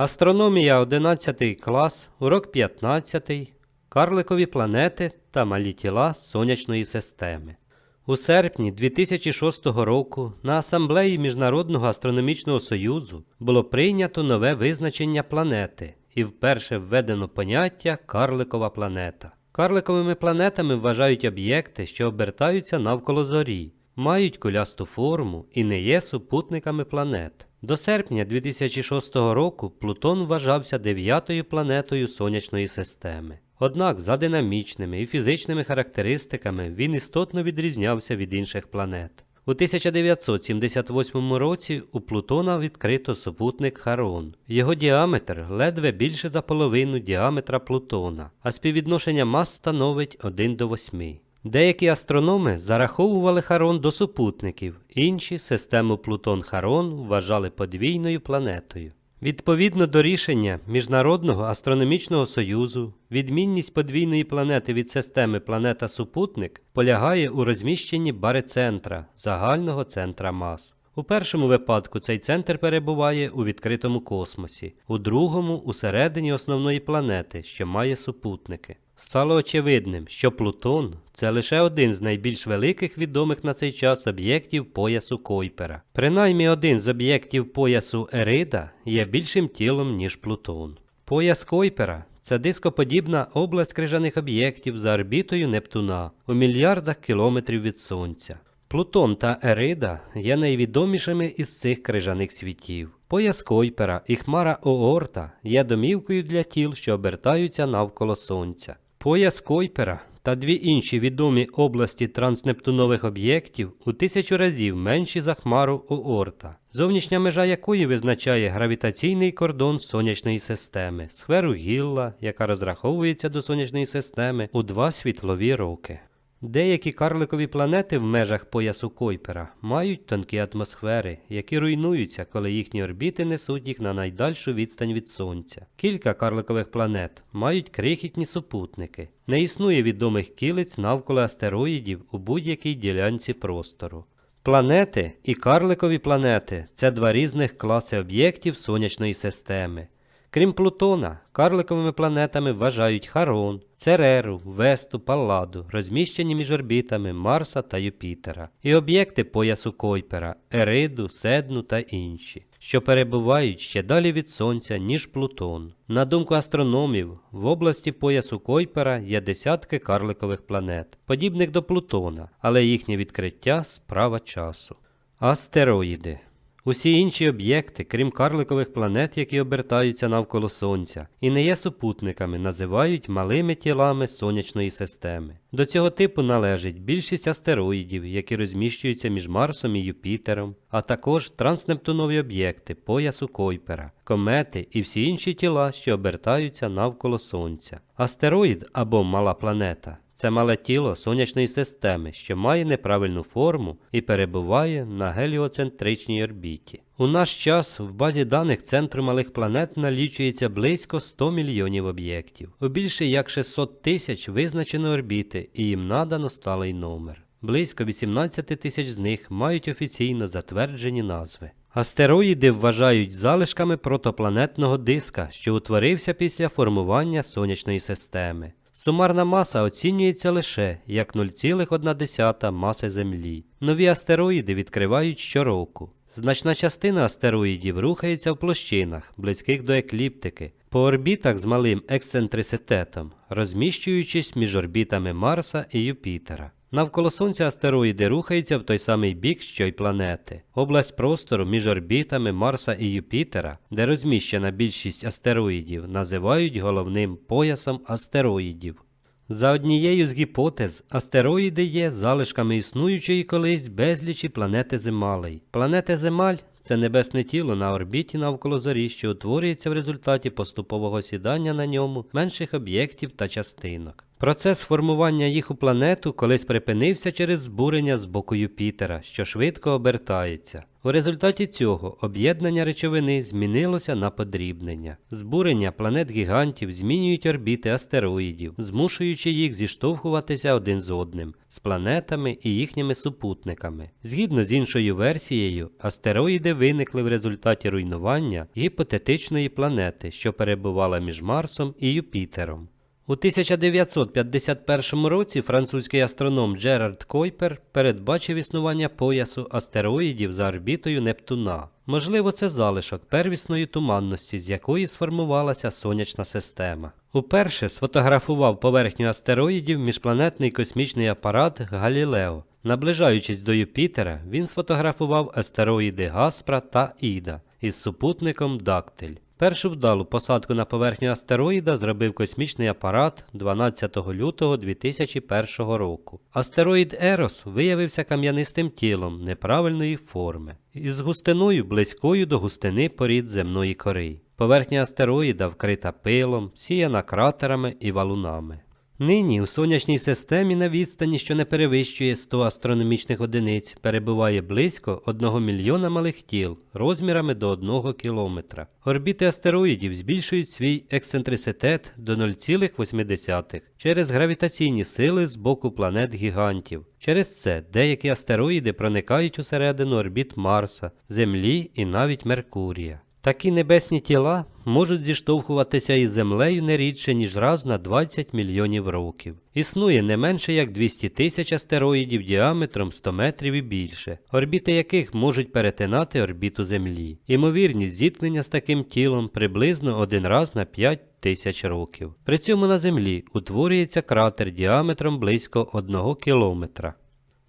Астрономія 11 клас, урок 15. Карликові планети та малі тіла сонячної системи. У серпні 2006 року на асамблеї Міжнародного астрономічного союзу було прийнято нове визначення планети і вперше введено поняття карликова планета. Карликовими планетами вважають об'єкти, що обертаються навколо зорі, мають кулясту форму і не є супутниками планет. До серпня 2006 року Плутон вважався дев'ятою планетою сонячної системи. Однак за динамічними і фізичними характеристиками він істотно відрізнявся від інших планет. У 1978 році у Плутона відкрито супутник Харон. Його діаметр ледве більше за половину діаметра Плутона, а співвідношення мас становить 1 до 8. Деякі астрономи зараховували Харон до супутників, інші систему Плутон-Харон вважали подвійною планетою. Відповідно до рішення Міжнародного астрономічного союзу, відмінність подвійної планети від системи планета-супутник полягає у розміщенні барицентра загального центра мас. У першому випадку цей центр перебуває у відкритому космосі, у другому усередині основної планети, що має супутники. Стало очевидним, що Плутон це лише один з найбільш великих відомих на цей час об'єктів поясу Койпера. Принаймні один з об'єктів поясу Ерида є більшим тілом, ніж Плутон. Пояс Койпера це дископодібна область крижаних об'єктів за орбітою Нептуна у мільярдах кілометрів від Сонця. Плутон та Ерида є найвідомішими із цих крижаних світів. Пояс Койпера і хмара Оорта є домівкою для тіл, що обертаються навколо Сонця. Пояс Койпера та дві інші відомі області транснептунових об'єктів у тисячу разів менші за хмару Оорта, зовнішня межа якої визначає гравітаційний кордон сонячної системи, сферу Гілла, яка розраховується до сонячної системи у два світлові роки. Деякі карликові планети в межах поясу Койпера мають тонкі атмосфери, які руйнуються, коли їхні орбіти несуть їх на найдальшу відстань від Сонця. Кілька карликових планет мають крихітні супутники. Не існує відомих кілиць навколо астероїдів у будь-якій ділянці простору. Планети і карликові планети це два різних класи об'єктів сонячної системи. Крім Плутона, карликовими планетами вважають Харон, Цереру, Весту, Палладу, розміщені між орбітами Марса та Юпітера, і об'єкти поясу Койпера, Ериду, Седну та інші, що перебувають ще далі від Сонця, ніж Плутон. На думку астрономів, в області поясу Койпера є десятки карликових планет, подібних до Плутона, але їхнє відкриття справа часу. Астероїди Усі інші об'єкти, крім карликових планет, які обертаються навколо Сонця, і не є супутниками, називають малими тілами сонячної системи. До цього типу належить більшість астероїдів, які розміщуються між Марсом і Юпітером, а також транснептунові об'єкти поясу Койпера, комети і всі інші тіла, що обертаються навколо Сонця. Астероїд або мала планета це мале тіло сонячної системи, що має неправильну форму і перебуває на геліоцентричній орбіті. У наш час в базі даних Центру малих планет налічується близько 100 мільйонів об'єктів. У більше як 600 тисяч визначено орбіти і їм надано сталий номер. Близько 18 тисяч з них мають офіційно затверджені назви. Астероїди вважають залишками протопланетного диска, що утворився після формування сонячної системи. Сумарна маса оцінюється лише як 0,1 маси Землі. Нові астероїди відкривають щороку. Значна частина астероїдів рухається в площинах, близьких до екліптики, по орбітах з малим ексцентриситетом, розміщуючись між орбітами Марса і Юпітера. Навколо Сонця астероїди рухаються в той самий бік, що й планети. Область простору між орбітами Марса і Юпітера, де розміщена більшість астероїдів, називають головним поясом астероїдів. За однією з гіпотез, астероїди є залишками існуючої колись безлічі планети Земалей. Планета Земаль це небесне тіло на орбіті навколо зорі, що утворюється в результаті поступового сідання на ньому менших об'єктів та частинок. Процес формування їх у планету колись припинився через збурення з боку Юпітера, що швидко обертається. У результаті цього об'єднання речовини змінилося на подрібнення. Збурення планет-гігантів змінюють орбіти астероїдів, змушуючи їх зіштовхуватися один з одним, з планетами і їхніми супутниками. Згідно з іншою версією, астероїди виникли в результаті руйнування гіпотетичної планети, що перебувала між Марсом і Юпітером. У 1951 році французький астроном Джерард Койпер передбачив існування поясу астероїдів за орбітою Нептуна. Можливо, це залишок первісної туманності, з якої сформувалася сонячна система. Уперше сфотографував поверхню астероїдів міжпланетний космічний апарат Галілео. Наближаючись до Юпітера, він сфотографував астероїди Гаспра та Іда із супутником Дактиль. Першу вдалу посадку на поверхню астероїда зробив космічний апарат 12 лютого 2001 року. Астероїд Ерос виявився кам'янистим тілом неправильної форми із густиною близькою до густини порід земної кори. Поверхня астероїда вкрита пилом, сіяна кратерами і валунами. Нині у сонячній системі на відстані, що не перевищує 100 астрономічних одиниць, перебуває близько 1 мільйона малих тіл розмірами до 1 кілометра. Орбіти астероїдів збільшують свій ексцентриситет до 0,8 через гравітаційні сили з боку планет-гігантів. Через це деякі астероїди проникають усередину орбіт Марса, Землі і навіть Меркурія. Такі небесні тіла можуть зіштовхуватися із землею не рідше, ніж раз на 20 мільйонів років. Існує не менше як 200 тисяч астероїдів діаметром 100 метрів і більше, орбіти яких можуть перетинати орбіту Землі. Імовірність зіткнення з таким тілом приблизно один раз на 5 тисяч років. При цьому на Землі утворюється кратер діаметром близько 1 кілометра.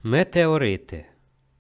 Метеорити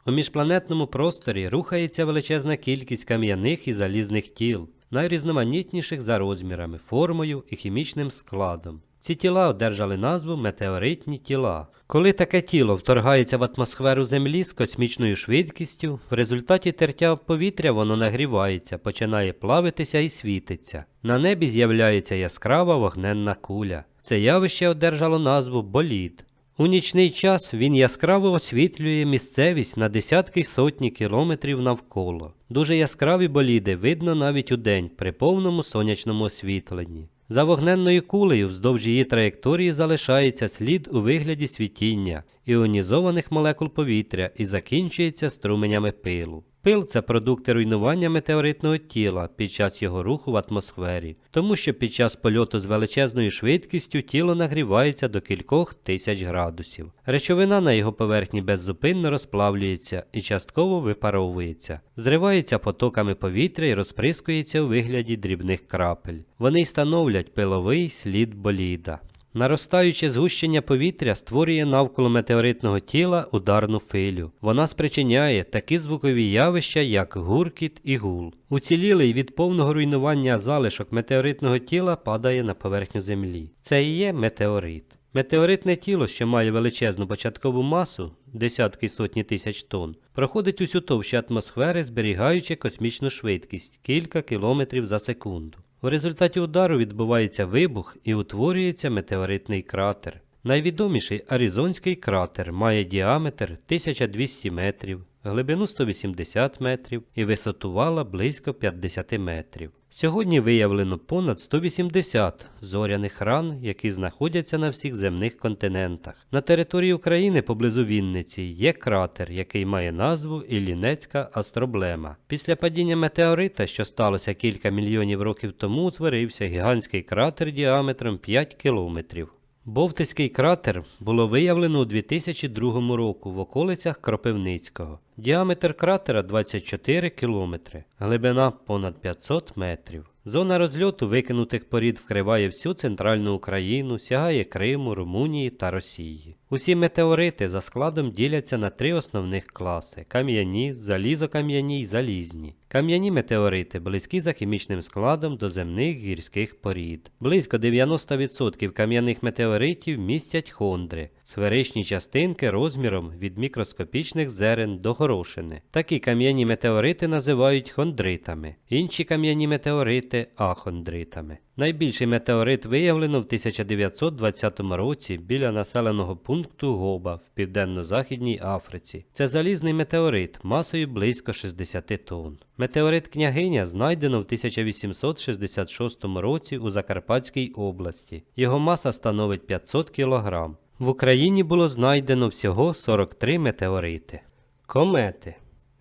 у міжпланетному просторі рухається величезна кількість кам'яних і залізних тіл, найрізноманітніших за розмірами, формою і хімічним складом. Ці тіла одержали назву метеоритні тіла. Коли таке тіло вторгається в атмосферу Землі з космічною швидкістю, в результаті тертя повітря воно нагрівається, починає плавитися і світиться. На небі з'являється яскрава вогненна куля. Це явище одержало назву болід. У нічний час він яскраво освітлює місцевість на десятки й сотні кілометрів навколо. Дуже яскраві боліди видно навіть у день при повному сонячному освітленні. За вогненною кулею вздовж її траєкторії залишається слід у вигляді світіння, іонізованих молекул повітря і закінчується струменями пилу. Пил це продукти руйнування метеоритного тіла під час його руху в атмосфері, тому що під час польоту з величезною швидкістю тіло нагрівається до кількох тисяч градусів. Речовина на його поверхні беззупинно розплавлюється і частково випаровується, зривається потоками повітря і розприскується у вигляді дрібних крапель. Вони й становлять пиловий слід боліда. Наростаюче згущення повітря створює навколо метеоритного тіла ударну филю. Вона спричиняє такі звукові явища, як гуркіт і гул. Уцілілий від повного руйнування залишок метеоритного тіла падає на поверхню Землі. Це і є метеорит. Метеоритне тіло, що має величезну початкову масу, десятки сотні тисяч тонн, проходить усю товщу атмосфери, зберігаючи космічну швидкість кілька кілометрів за секунду. У результаті удару відбувається вибух і утворюється метеоритний кратер. Найвідоміший Аризонський кратер має діаметр 1200 метрів, глибину 180 метрів і висоту вала близько 50 метрів. Сьогодні виявлено понад 180 зоряних ран, які знаходяться на всіх земних континентах. На території України поблизу Вінниці є кратер, який має назву Іллінецька астроблема. Після падіння метеорита, що сталося кілька мільйонів років тому, утворився гігантський кратер діаметром 5 кілометрів. Бовтиський кратер було виявлено у 2002 року в околицях Кропивницького. Діаметр кратера 24 кілометри, глибина понад 500 метрів. Зона розльоту викинутих порід вкриває всю центральну Україну, сягає Криму, Румунії та Росії. Усі метеорити за складом діляться на три основних класи: кам'яні, залізокам'яні й залізні. Кам'яні метеорити близькі за хімічним складом до земних гірських порід. Близько 90% кам'яних метеоритів містять хондри, сферичні частинки розміром від мікроскопічних зерен до розпорошене. Такі кам'яні метеорити називають хондритами, інші кам'яні метеорити ахондритами. Найбільший метеорит виявлено в 1920 році біля населеного пункту Гоба в південно-західній Африці. Це залізний метеорит масою близько 60 тонн. Метеорит княгиня знайдено в 1866 році у Закарпатській області. Його маса становить 500 кг. В Україні було знайдено всього 43 метеорити. Комети.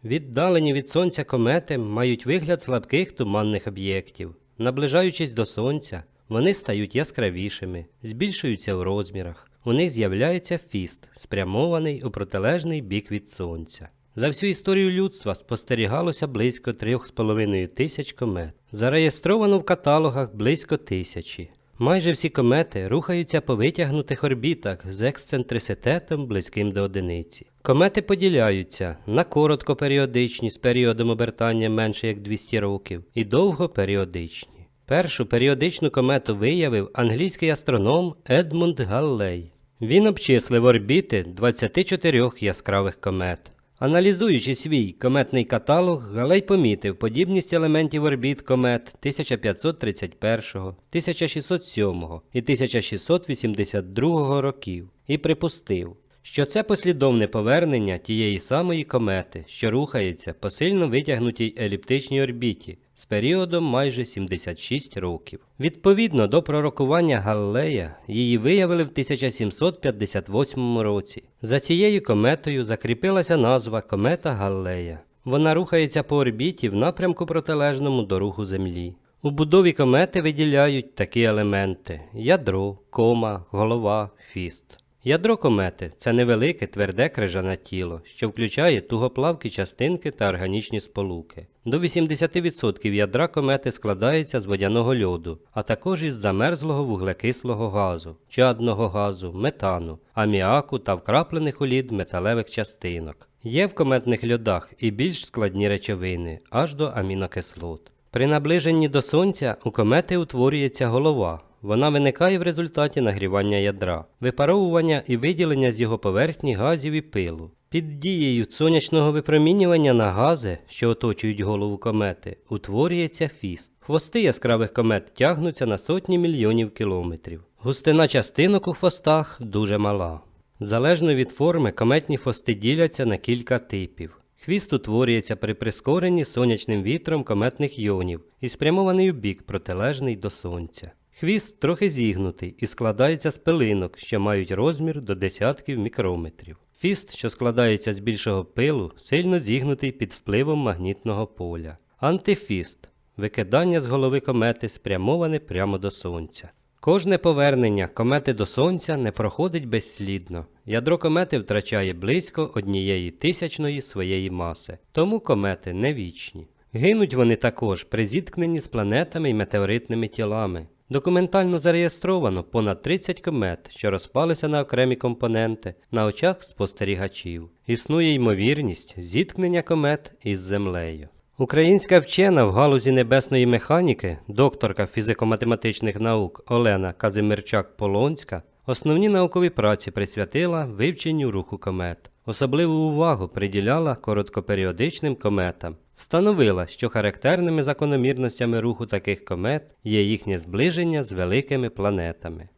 Віддалені від сонця комети мають вигляд слабких туманних об'єктів. Наближаючись до сонця, вони стають яскравішими, збільшуються в розмірах. У них з'являється фіст, спрямований у протилежний бік від сонця. За всю історію людства спостерігалося близько 3,5 тисяч комет. Зареєстровано в каталогах близько тисячі. Майже всі комети рухаються по витягнутих орбітах з ексцентриситетом близьким до одиниці. Комети поділяються на короткоперіодичні з періодом обертання менше як 200 років і довгоперіодичні. Першу періодичну комету виявив англійський астроном Едмунд Галлей. Він обчислив орбіти 24 яскравих комет. Аналізуючи свій кометний каталог, Галей помітив подібність елементів орбіт комет 1531, 1607 і 1682 років і припустив, що це послідовне повернення тієї самої комети, що рухається по сильно витягнутій еліптичній орбіті з періодом майже 76 років. Відповідно до пророкування Галлея, її виявили в 1758 році. За цією кометою закріпилася назва комета Галлея. Вона рухається по орбіті в напрямку протилежному до руху Землі. У будові комети виділяють такі елементи: ядро, кома, голова, фіст. Ядро комети це невелике тверде крижане тіло, що включає тугоплавкі частинки та органічні сполуки. До 80% ядра комети складається з водяного льоду, а також із замерзлого вуглекислого газу, чадного газу, метану, аміаку та вкраплених у лід металевих частинок. Є в кометних льодах і більш складні речовини, аж до амінокислот. При наближенні до сонця у комети утворюється голова. Вона виникає в результаті нагрівання ядра, випаровування і виділення з його поверхні газів і пилу. Під дією сонячного випромінювання на гази, що оточують голову комети, утворюється фіст. Хвости яскравих комет тягнуться на сотні мільйонів кілометрів. Густина частинок у хвостах дуже мала. Залежно від форми, кометні хвости діляться на кілька типів. Хвіст утворюється при прискоренні сонячним вітром кометних йонів і спрямований у бік протилежний до сонця. Хвіст трохи зігнутий і складається з пилинок, що мають розмір до десятків мікрометрів. Фіст, що складається з більшого пилу, сильно зігнутий під впливом магнітного поля. Антифіст викидання з голови комети спрямоване прямо до сонця. Кожне повернення комети до сонця не проходить безслідно. Ядро комети втрачає близько однієї тисячної своєї маси, тому комети не вічні. Гинуть вони також при зіткненні з планетами і метеоритними тілами. Документально зареєстровано понад 30 комет, що розпалися на окремі компоненти на очах спостерігачів. Існує ймовірність зіткнення комет із Землею. Українська вчена в галузі небесної механіки, докторка фізико-математичних наук Олена Казимирчак-Полонська, основні наукові праці присвятила вивченню руху комет. Особливу увагу приділяла короткоперіодичним кометам. Встановила, що характерними закономірностями руху таких комет є їхнє зближення з великими планетами.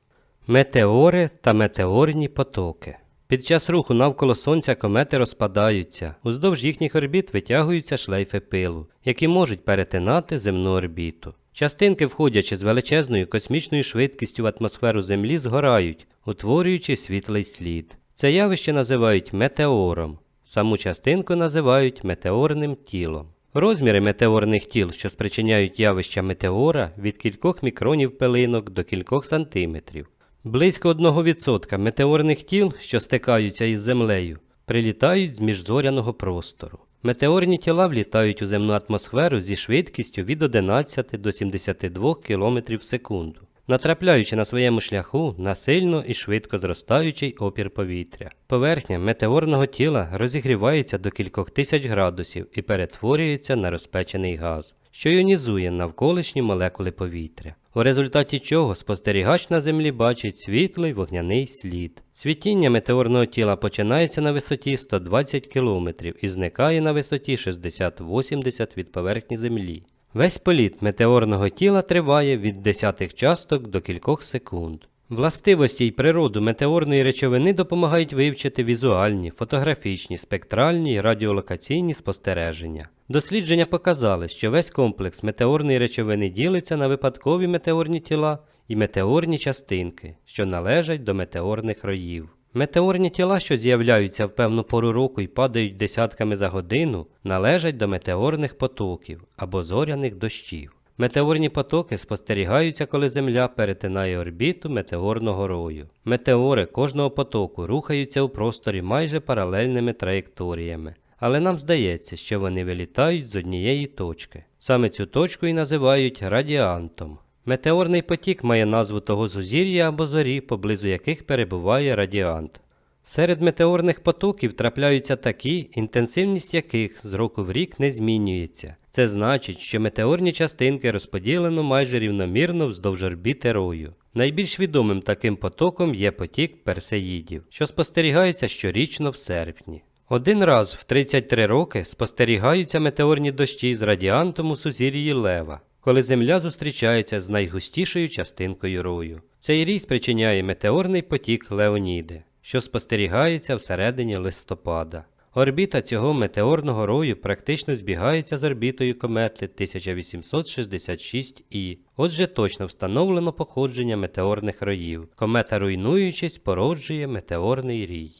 Метеори та метеорні потоки. Під час руху навколо Сонця комети розпадаються, уздовж їхніх орбіт витягуються шлейфи пилу, які можуть перетинати земну орбіту. Частинки, входячи з величезною космічною швидкістю в атмосферу Землі, згорають, утворюючи світлий слід. Це явище називають метеором. Саму частинку називають метеорним тілом. Розміри метеорних тіл, що спричиняють явища метеора, від кількох мікронів пилинок до кількох сантиметрів. Близько 1% метеорних тіл, що стикаються із землею, прилітають з міжзоряного простору. Метеорні тіла влітають у земну атмосферу зі швидкістю від 11 до 72 км в секунду, натрапляючи на своєму шляху на сильно і швидко зростаючий опір повітря. Поверхня метеорного тіла розігрівається до кількох тисяч градусів і перетворюється на розпечений газ, що іонізує навколишні молекули повітря. У результаті чого спостерігач на Землі бачить світлий вогняний слід. Світіння метеорного тіла починається на висоті 120 км і зникає на висоті 60-80 від поверхні Землі. Весь політ метеорного тіла триває від десятих часток до кількох секунд. Властивості й природу метеорної речовини допомагають вивчити візуальні, фотографічні, спектральні й радіолокаційні спостереження. Дослідження показали, що весь комплекс метеорної речовини ділиться на випадкові метеорні тіла і метеорні частинки, що належать до метеорних роїв. Метеорні тіла, що з'являються в певну пору року і падають десятками за годину, належать до метеорних потоків або зоряних дощів. Метеорні потоки спостерігаються, коли Земля перетинає орбіту метеорного рою. Метеори кожного потоку рухаються у просторі майже паралельними траєкторіями, але нам здається, що вони вилітають з однієї точки. Саме цю точку і називають радіантом. Метеорний потік має назву того зузір'я або зорі, поблизу яких перебуває радіант. Серед метеорних потоків трапляються такі, інтенсивність яких з року в рік не змінюється. Це значить, що метеорні частинки розподілено майже рівномірно вздовж орбіти рою. Найбільш відомим таким потоком є потік персеїдів, що спостерігається щорічно в серпні. Один раз в 33 роки спостерігаються метеорні дощі з радіантом у сузір'ї Лева, коли Земля зустрічається з найгустішою частинкою рою. Цей рій спричиняє метеорний потік Леоніди, що спостерігається всередині листопада. Орбіта цього метеорного рою практично збігається з орбітою комети 1866 І. Отже, точно встановлено походження метеорних роїв. Комета, руйнуючись, породжує метеорний рій.